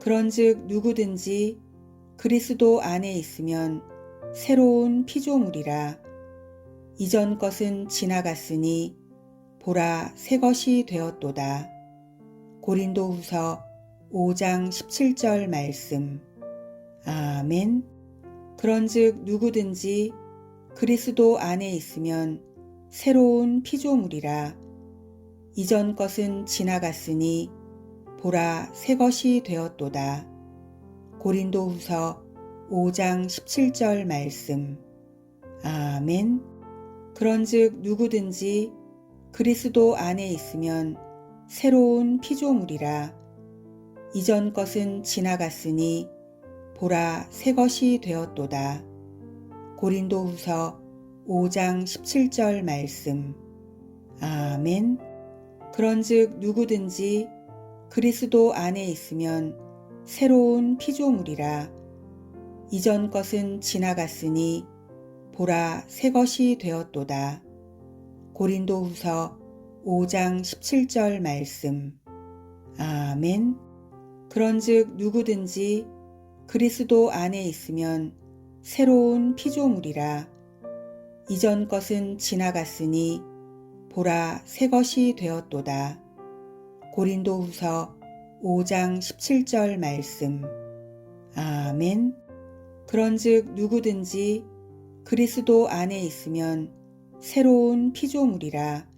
그런즉 누구든지 그리스도 안에 있으면 새로운 피조물이라 이전 것은 지나갔으니 보라 새 것이 되었도다. 고린도후서 5장 17절 말씀. 아멘. 그런즉 누구든지 그리스도 안에 있으면 새로운 피조물이라 이전 것은 지나갔으니 보라 새 것이 되었도다. 고린도 후서 5장 17절 말씀. 아멘. 그런즉 누구든지 그리스도 안에 있으면 새로운 피조물이라 이전 것은 지나갔으니 보라 새 것이 되었도다. 고린도 후서 5장 17절 말씀. 아멘. 그런즉 누구든지 그리스도 안에 있으면 새로운 피조물이라 이전 것은 지나갔으니 보라 새 것이 되었도다. 고린도 후서 5장 17절 말씀. 아멘. 그런즉 누구든지 그리스도 안에 있으면 새로운 피조물이라 이전 것은 지나갔으니 보라 새 것이 되었도다. 고린도 후서 5장 17절 말씀. 아멘. 그런즉 누구든지 그리스도 안에 있으면 새로운 피조물이라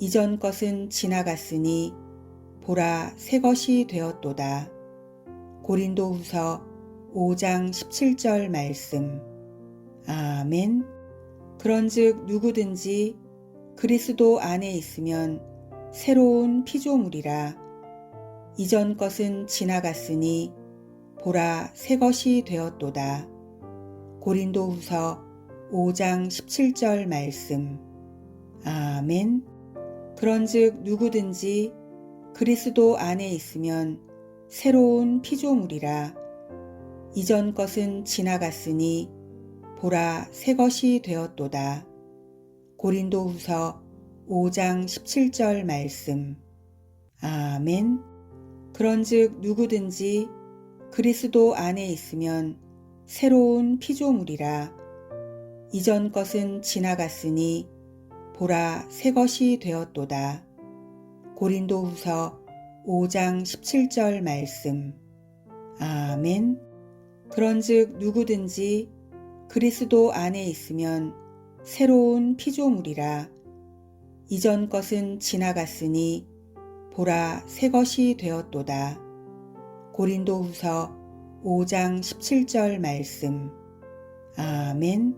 이전 것은 지나갔으니 보라 새 것이 되었도다. 고린도 후서 5장 17절 말씀. 아멘. 그런즉 누구든지 그리스도 안에 있으면 새로운 피조물이라 이전 것은 지나갔으니 보라 새 것이 되었도다. 고린도 후서 5장 17절 말씀. 아멘. 그런즉 누구든지 그리스도 안에 있으면 새로운 피조물이라 이전 것은 지나갔으니 보라 새 것이 되었도다. 고린도 후서 5장 17절 말씀. 아멘. 그런즉 누구든지 그리스도 안에 있으면 새로운 피조물이라 이전 것은 지나갔으니 보라 새 것이 되었도다. 고린도 후서 5장 17절 말씀. 아멘. 그런즉 누구든지 그리스도 안에 있으면 새로운 피조물이라 이전 것은 지나갔으니 보라 새 것이 되었도다. 고린도후서 5장 17절 말씀. 아멘.